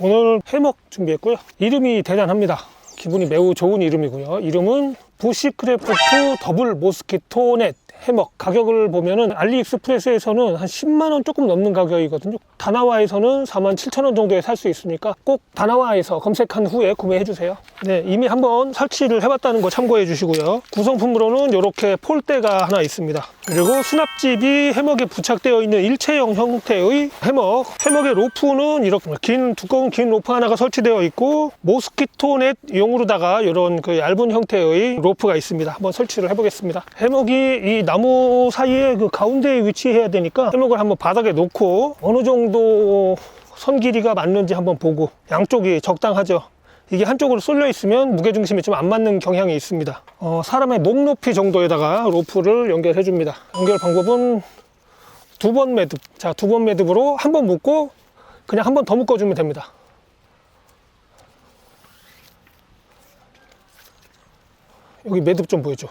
오늘 해먹 준비했고요. 이름이 대단합니다. 기분이 매우 좋은 이름이고요. 이름은 부시크래프트 더블 모스키토 넷 해먹 가격을 보면은 알리익스프레스에서는 한 10만 원 조금 넘는 가격이거든요. 다나와에서는 4만 7천 원 정도에 살 수 있으니까 꼭 다나와에서 검색한 후에 구매해 주세요. 네, 이미 한번 설치를 해봤다는 거 참고해 주시고요. 구성품으로는 이렇게 폴대가 하나 있습니다. 그리고 수납집이 해먹에 부착되어 있는 일체형 형태의 해먹. 해먹의 로프는 이렇게 긴 두꺼운 긴 로프 하나가 설치되어 있고 모스키토 넷 용으로다가 이런 그 얇은 형태의 로프가 있습니다. 한번 설치를 해보겠습니다. 해먹이 이 나무 사이에 그 가운데에 위치해야 되니까 해먹을 한번 바닥에 놓고 어느 정도 선 길이가 맞는지 한번 보고 양쪽이 적당하죠. 이게 한쪽으로 쏠려 있으면 무게중심이 좀 안 맞는 경향이 있습니다. 어, 사람의 목 높이 정도에다가 로프를 연결해 줍니다. 연결 방법은 두 번 매듭. 자, 두 번 매듭으로 한 번 묶고 그냥 한 번 더 묶어 주면 됩니다. 여기 매듭 좀 보여줘.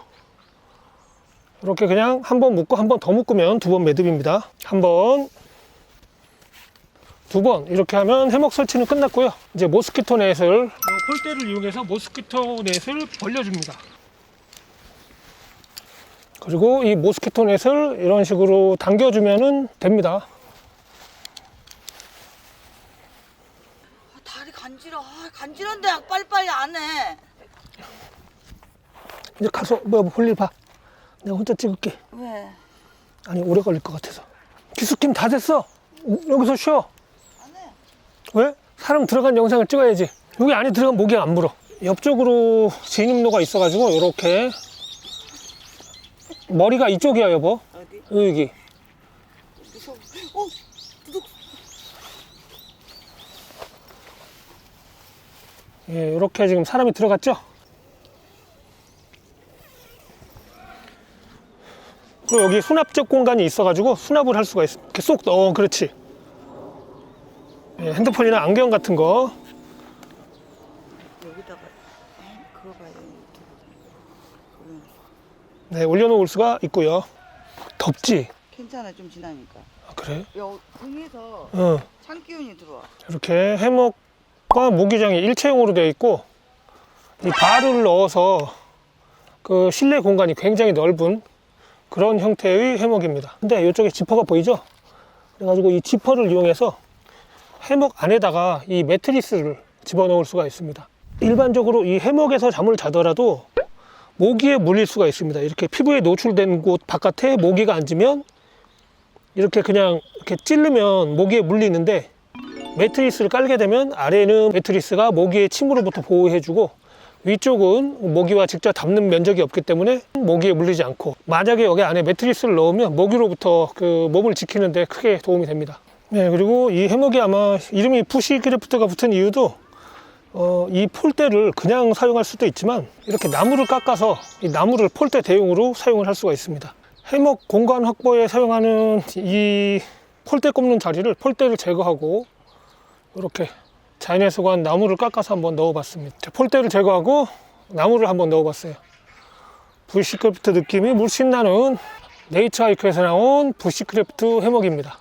이렇게 그냥 한 번 묶고 한 번 더 묶으면 두 번 매듭입니다. 한 번, 두 번 이렇게 하면 해먹 설치는 끝났고요. 이제 모스키토 넷을 폴대를 이용해서 모스키토 넷을 벌려줍니다. 그리고 이 모스키토 넷을 이런 식으로 당겨주면 됩니다. 아, 다리 간지러. 아, 간지러운데 빨리빨리 안 해. 이제 가서 뭐 볼일 봐. 내가 혼자 찍을게. 왜? 아니 오래 걸릴 것 같아서. 기숙김 다 됐어. 여기서 쉬어. 왜? 사람 들어간 영상을 찍어야지. 여기 안에 들어가면 목이 안 물어. 옆쪽으로 진입로가 있어가지고 이렇게 머리가 이쪽이야 여보. 어디? 여기. 무서워. 어, 두둑. 예, 이렇게 지금 사람이 들어갔죠? 그리고 여기 수납적 공간이 있어가지고 수납을 할 수가 있어. 이렇게 쏙 넣어, 그렇지. 예, 핸드폰이나 안경 같은 거. 여기다가 에, 그거 봐요. 네, 올려놓을 수가 있고요. 덥지? 괜찮아 좀 지나니까. 아, 그래? 여 등에서 응. 찬 기운이 들어와. 이렇게 해먹과 모기장이 일체형으로 되어 있고, 이 발을 넣어서 그 실내 공간이 굉장히 넓은 그런 형태의 해먹입니다. 근데 이쪽에 지퍼가 보이죠? 그래가지고 이 지퍼를 이용해서 해먹 안에다가 이 매트리스를 집어넣을 수가 있습니다. 일반적으로 이 해먹에서 잠을 자더라도 모기에 물릴 수가 있습니다. 이렇게 피부에 노출된 곳 바깥에 모기가 앉으면 이렇게 그냥 이렇게 찌르면 모기에 물리는데 매트리스를 깔게 되면 아래는 매트리스가 모기의 침으로부터 보호해주고 위쪽은 모기와 직접 닿는 면적이 없기 때문에 모기에 물리지 않고 만약에 여기 안에 매트리스를 넣으면 모기로부터 그 몸을 지키는데 크게 도움이 됩니다. 네 그리고 이 해먹이 아마 이름이 푸시크래프트가 붙은 이유도 어, 이 폴대를 그냥 사용할 수도 있지만 이렇게 나무를 깎아서 이 나무를 폴대 대용으로 사용을 할 수가 있습니다. 해먹 공간 확보에 사용하는 이 폴대 꼽는 자리를 폴대를 제거하고 이렇게 자연에서 구한 나무를 깎아서 한번 넣어봤습니다. 자, 폴대를 제거하고 나무를 한번 넣어봤어요. 부시크래프트 느낌이 물씬 나는 네이처 하이크에서 나온 부시크래프트 해먹입니다.